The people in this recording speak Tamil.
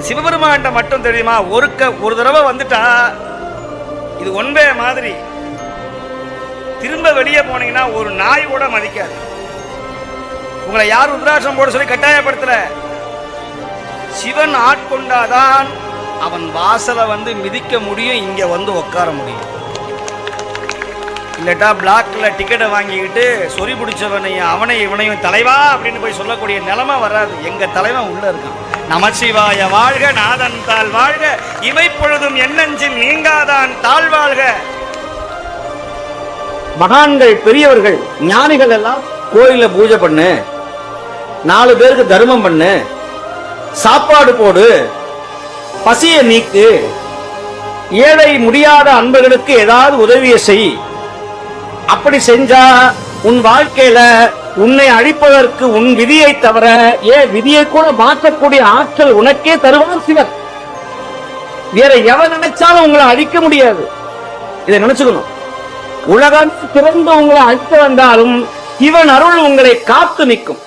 சிவபெருமான் மட்டும் தெரியுமா? ஒருக்க ஒரு தடவை வந்துட்டா இது ஒன்பே மாதிரி. திரும்ப வெளியே போனீங்கன்னா ஒரு நாய் கூட மதிக்காது. உங்களை யார் ருத்ராட்சம் போட சொல்லி கட்டாயப்படுத்தல. சிவன் ஆட்கொண்டாதான் அவன் வாசலை வந்து மிதிக்க முடியும் இங்க வந்து உட்கார முடியும். இல்லட்டா பிளாக்ல டிக்கெட்டை வாங்கிக்கிட்டு சொறி பிடிச்சவனையும் அவனை இவனையும் தலைவா அப்படின்னு போய் சொல்லக்கூடிய நிலைமை வராது. எங்க தலைவன் உள்ள இருக்கான். நமசிவாய வாழ்க நாதன் தாழ் வாழ்க இமைப்பொழுதும் எண்ணஞ்சில் நீங்காதான் தாழ் வாழ்க. மகான்கள் பெரியவர்கள் ஞானிகள் எல்லாம் கோயில பூஜை பண்ணு நாலு பேருக்கு தர்மம் பண்ணு சாப்பாடு போடு பசியை நீக்கு ஏழை முடியாத அன்பர்களுக்கு ஏதாவது உதவியை செய். அப்படி செஞ்சா உன் வாழ்க்கையில உன்னை அழிப்பதற்கு உன் விதியை தவிர ஏன் விதியை கூட மாற்றக்கூடிய ஆற்றல் உனக்கே தருவான் சிவன். வேற எவன் நினைச்சாலும் உங்களை அழிக்க முடியாது. இதை நினைச்சுக்கணும். உலகம் திறந்து உங்களை அழித்து வந்தாலும் இவன் அருள் உங்களை காத்து நிற்கும்.